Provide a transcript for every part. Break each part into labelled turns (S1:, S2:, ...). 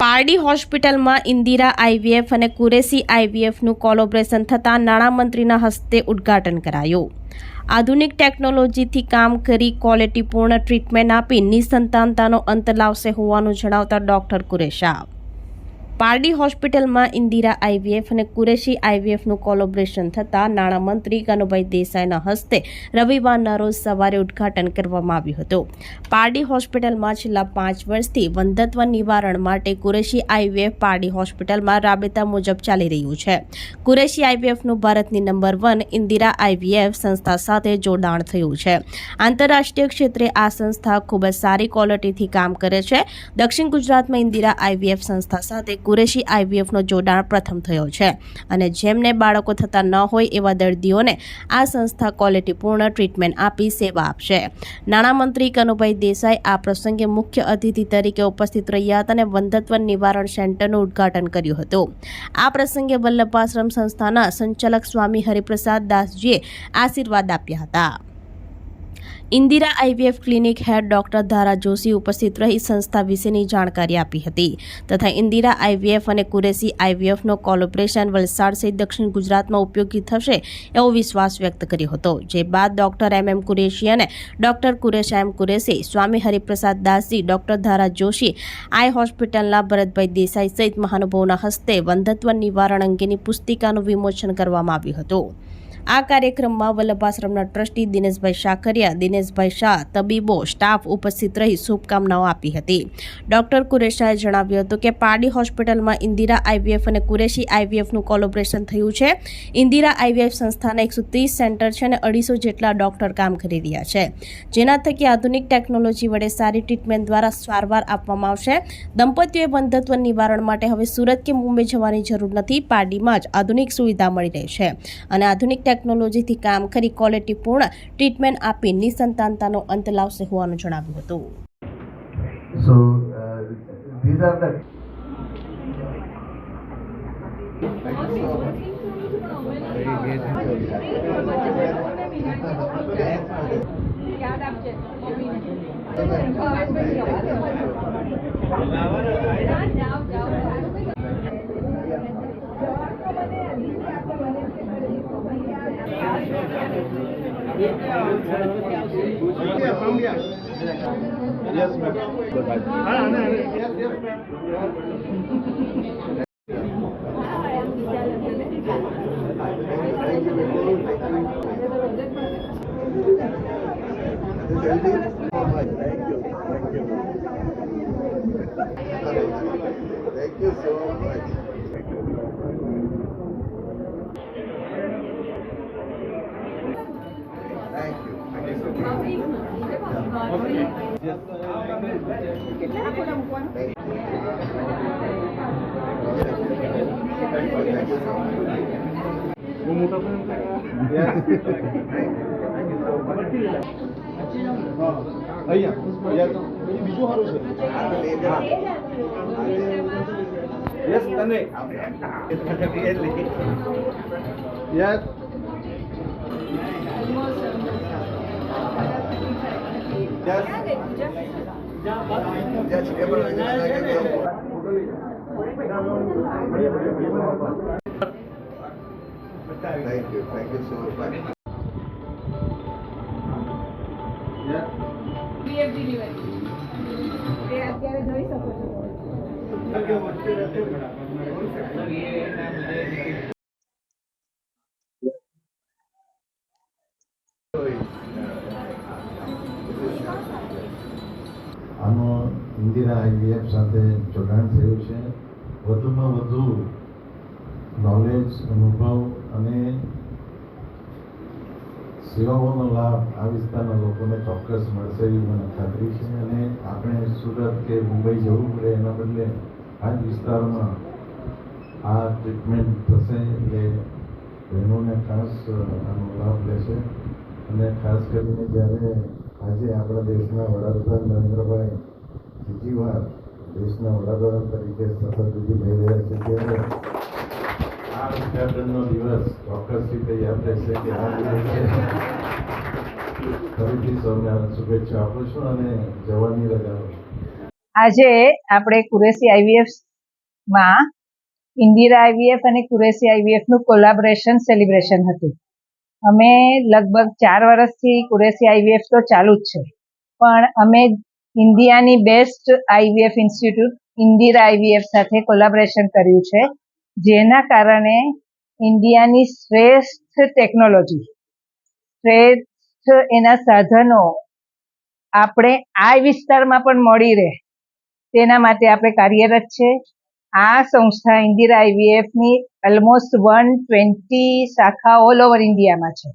S1: પારડી હોસ્પિટલમાં ઇન્દિરા આઈવીએફ અને કુરેસી આઈવીએફનું કોલોબ્રેશન થતાં નાણામંત્રીના હસ્તે ઉદ્ઘાટન કરાયું. આધુનિક ટેકનોલોજીથી કામ કરી ક્વોલિટીપૂર્ણ ટ્રીટમેન્ટ આપી નિસંતાનતાનો અંત લાવશે હોવાનું જણાવતા ડોક્ટર કુરેશા. પારડી હોસ્પિટલમાં ઇન્દિરા આઈવીએફ અને કુરેશી આઈવીએફનું કોલોબ્રેશન થતાં નાણામંત્રી કનુભાઈ દેસાઈના હસ્તે રવિવારના રોજ સવારે ઉદ્ઘાટન કરવામાં આવ્યું હતું. પારડી હોસ્પિટલમાં છેલ્લા પાંચ વર્ષથી વંધત્વ નિવારણ માટે કુરેશી આઈવીએફ પારડી હોસ્પિટલમાં રાબેતા મુજબ ચાલી રહ્યું છે. કુરેશી આઈવીએફનું ભારતની નંબર વન ઇન્દિરા આઈવીએફ સંસ્થા સાથે જોડાણ થયું છે. આંતરરાષ્ટ્રીય ક્ષેત્રે આ સંસ્થા ખૂબ જ સારી ક્વોલિટીથી કામ કરે છે. દક્ષિણ ગુજરાતમાં ઇન્દિરા આઈવીએફ સંસ્થા સાથે કુરેશી આઈવીએફનો જોડાણ પ્રથમ થયો છે. અને જેમને બાળકો થતા ન હોય એવા દર્દીઓને આ સંસ્થા ક્વોલિટીપૂર્ણ ટ્રીટમેન્ટ આપી સેવા આપશે. નાણામંત્રી કનુભાઈ દેસાઈ આ પ્રસંગે મુખ્ય અતિથિ તરીકે ઉપસ્થિત રહ્યા હતા અને વંધત્વ નિવારણ સેન્ટરનું ઉદ્ઘાટન કર્યું હતું. આ પ્રસંગે વલ્લભાશ્રમ સંસ્થાના સંચાલક સ્વામી હરિપ્રસાદ દાસજીએ આશીર્વાદ આપ્યા હતા. Indira IVF clinic head doctor Dhara Joshi ઉપસ્થિત રહી સંસ્થા વિશેની જાણકારી આપી હતી તથા ઇન્દિરા આઈવીએફ અને કુરેસી આઈવીએફનો કોલોપરેશન વલસાડ સહિત દક્ષિણ ગુજરાતમાં ઉપયોગી થશે એવો વિશ્વાસ વ્યક્ત કર્યો હતો. જે બાદ ડોક્ટર એમ એમ કુરેશી અને doctor Kuresha M Qureshi, Swami Hariprasad Dasji, doctor Dhara Joshi, I હોસ્પિટલના ભરતભાઈ દેસાઈ સહિત મહાનુભાવોના હસ્તે વંધત્વ નિવારણ અંગેની પુસ્તિકાનું વિમોચન કરવામાં આવ્યું હતું. આ કાર્યક્રમમાં વલ્લભાશ્રમના ટ્રસ્ટી દિનેશભાઈ શાખરિયા, દિનેશભાઈ શાહ, તબીબો, સ્ટાફ ઉપસ્થિત રહી શુભકામનાઓ આપી હતી. ડોક્ટર કુરેશાએ જણાવ્યું હતું કે પારડી હોસ્પિટલમાં ઇન્દિરા આઈવીએફ અને કુરેશી આઈવીએફનું કોલોબરેશન થયું છે. ઇન્દિરા આઈવીએફ સંસ્થાના એકસો ત્રીસ સેન્ટર છે અને અઢીસો જેટલા ડોક્ટર કામ કરી રહ્યા છે. જેના થકી આધુનિક ટેકનોલોજી વડે સારી ટ્રીટમેન્ટ દ્વારા સારવાર આપવામાં આવશે. દંપતીઓએ બંધત્વ નિવારણ માટે હવે સુરત કે મુંબઈ જવાની જરૂર નથી. પારડીમાં જ આધુનિક સુવિધા મળી રહી છે અને આધુનિક ટેકનોલોજીથી કામ કરી ક્વોલિટીપૂર્ણ ટ્રીટમેન્ટ આપી નિસંતાનતાનો અંત લાવશે હોવાનું જણાવ્યું હતું
S2: So uh, these are the. Yes, ma'am. Yes, yes, ma'am. Thank you. So much. બીજું સારું છે યસ તને yes Thank you, thank you so much. Yeah.
S3: PF delivery એ અત્યારે જોઈ શકો છો
S4: આનો ઇન્દિરા આઈવીએફ સાથે જોડાણ થયું છે વધુમાં વધુ નોલેજ અનુભવ અને સેવાઓનો લાભ આ વિસ્તારના લોકોને ચોક્કસ મળશે એવી મને ખાતરી છે અને આપણે સુરત કે મુંબઈ જવું પડે એના બદલે આ જ વિસ્તારમાં આ ટ્રીટમેન્ટ થશે એટલે બહેનોને ખાસ આનો લાભ લેશે. અને ખાસ કરીને જ્યારે આજે આપણા દેશના વડાપ્રધાન નરેન્દ્રભાઈ બીજી વાર દેશના વડાપ્રધાન તરીકે સતત વિધિ લઈ રહ્યા છે ત્યારે આ ઉદઘાટનનો દિવસ ચોક્કસથી તે યાદ રહેશે કે આ દિવસે ફરીથી સૌને શુભેચ્છા આપું છું અને જવાની રજા
S3: આજે આપણે કુરેશી
S5: આઈવીએફમાં ઇન્દિરા આઈવીએફ અને કુરેશી આઈવીએફનું કોલાબરેશન સેલિબ્રેશન હતું. અમે લગભગ ચાર વર્ષથી કુરેશી આઈવીએફ તો ચાલુ જ છે. પણ અમે ઇન્ડિયાની best IVF institute Indira IVF સાથે કોલાબરેશન કર્યું છે, જેના કારણે ઇન્ડિયાની શ્રેષ્ઠ ટેકનોલોજી શ્રેષ્ઠ એના સાધનો આપણે આ વિસ્તારમાં પણ મળી રહે, તેના માટે આપણે કાર્યરત છે. આ સંસ્થા ઇન્દિરા આઈવીએફની ઓલમોસ્ટ વન ટ્વેન્ટી શાખા ઓલ ઓવર ઇન્ડિયામાં છે.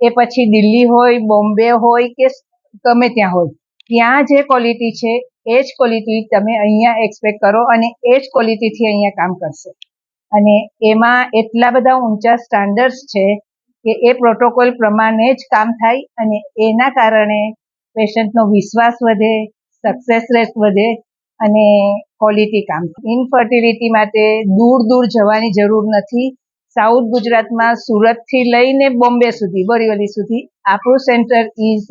S5: એ પછી દિલ્હી હોય, બોમ્બે હોય કે ગમે ત્યાં હોય. ત્યાં જે ક્વોલિટી છે એ જ ક્વોલિટી તમે અહીંયા એક્સપેક્ટ કરો અને એ જ ક્વોલિટીથી અહીંયા કામ કરશે. અને એમાં એટલા બધા ઊંચા સ્ટાન્ડર્ડ્સ છે કે એ પ્રોટોકોલ પ્રમાણે જ કામ થાય અને એના કારણે પેશન્ટનો વિશ્વાસ વધે સક્સેસ રેટ વધે અને ક્વોલિટી કામ ઇનફર્ટિલિટી માટે દૂર દૂર જવાની જરૂર નથી. સાઉથ ગુજરાતમાં સુરતથી લઈને બોમ્બે સુધી, બોરીવલી સુધી આપણું centre is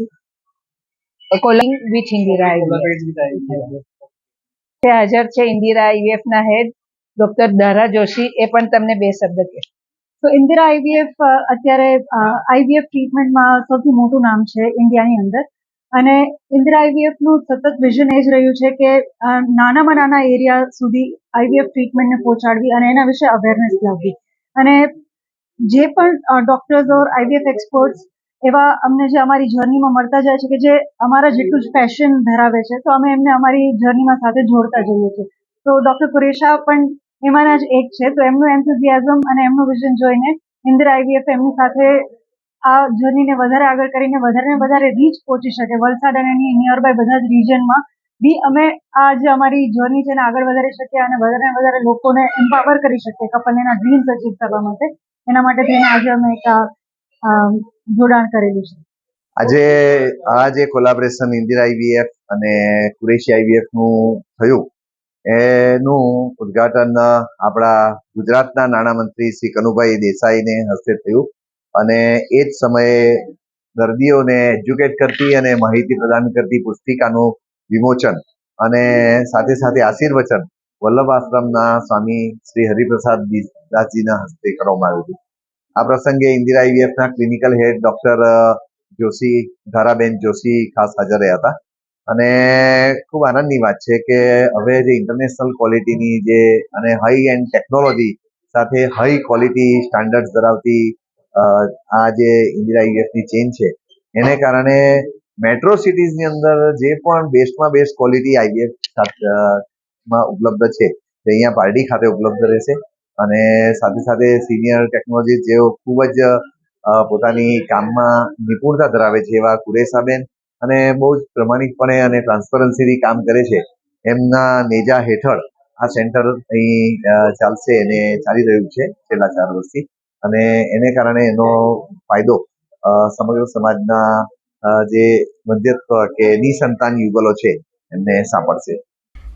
S5: calling with Indira તે હાજર છે ઇન્દિરા આઈવીએફ ના હેડ ડોક્ટર દારા જોશી એ પણ તમને બે શબ્દ કહે.
S6: તો ઇન્દિરા આઈવીએફ અત્યારે આઈવીએફ ટ્રીટમેન્ટમાં સૌથી મોટું નામ છે ઇન્ડિયાની અંદર. અને ઇન્દિરા આઈવીએફનું સતત વિઝન એ જ રહ્યું છે કે નાનામાં નાના એરિયા સુધી આઈવીએફ ટ્રીટમેન્ટને પહોંચાડવી અને એના વિશે અવેરનેસ લાવવી. અને જે પણ ડોક્ટર્સ ઓર આઈવીએફ એક્સપર્ટ્સ એવા અમને જે અમારી જર્નીમાં મળતા જાય છે કે જે અમારા જેટલું જ પેશન ધરાવે છે, તો અમે એમને અમારી જર્નીમાં સાથે જોડતા જઈએ છીએ. તો ડોક્ટર કુરેશા પણ એમાંના જ એક છે, તો એમનું એન્થુઝિયાઝમ અને એમનું વિઝન જોઈને ઇન્દિરા આઈવીએફ એમની સાથે આ જર્નીને વધારે આગળ કરીને વધારે ને વધારે રીચ પહોંચી શકે. વલસાડ અને એની નિયરબાય બધા જ રિજનમાં બી અમે આ જે અમારી જર્ની છે એને આગળ વધારી શકીએ અને વધારે ને વધારે લોકોને એમ્પાવર કરી શકીએ, કપલને એના ડ્રીમ્સ અચીવ કરવા માટે. એના માટે થઈને આજે અમે એક જોડાણ કરેલું છે.
S2: આજે આ જે કોલાબરેશન ઇન્દિરા આઈવીએફ અને કુરેશી આઈવીએફનું થયું. એનું ઉદઘાટન આપણા ગુજરાતના નાણામંત્રી શ્રી કનુભાઈ દેસાઈને હસ્તે થયું. અને એ જ સમયે દર્દીઓને એજ્યુકેટ કરતી અને માહિતી પ્રદાન કરતી પુસ્તિકાનું વિમોચન અને સાથે સાથે આશીર્વચન વલ્લભ આશ્રમના સ્વામી શ્રી હરિપ્રસાદ દાસજીના હસ્તે કરવામાં આવ્યું હતું. આ પ્રસંગે Indira આઈવીએફના clinical head doctor Joshi, Dharaben Joshi ખાસ હાજર રહ્યા હતા. અને ખૂબ આનંદની વાત છે કે હવે જે ઇન્ટરનેશનલ ક્વોલિટીની જે અને હાઈ એન્ડ ટેકનોલોજી સાથે હાઈ ક્વોલિટી સ્ટાન્ડર્ડ ધરાવતી આ જે ઇન્દિરા આઈવીએફની ચેન છે, એને કારણે મેટ્રો સિટીઝની અંદર જે પણ બેસ્ટમાં બેસ્ટ ક્વોલિટી આઈવીએફમાં ઉપલબ્ધ છે, તે અહીંયા પારડી ખાતે ઉપલબ્ધ રહેશે. અને સાથે સાથે સિનિયર ટેકનોલોજી જેઓ ખૂબ જ પોતાની કામમાં નિપુણતા ધરાવે છે એવા કુરેશાબેન અને બહુ જ પ્રમાણિકપણે અને ટ્રાન્સપરન્સીથી કામ કરે છે. એમના નેજા હેઠળ આ સેન્ટર અહીં ચાલશે અને ચાલી રહ્યું છે છેલ્લા ચાર વર્ષથી. અને એને કારણે એનો ફાયદો સમગ્ર સમાજના જે મધ્યત્વ કે નિસંતાન યુગલો છે એમને સાંપડશે.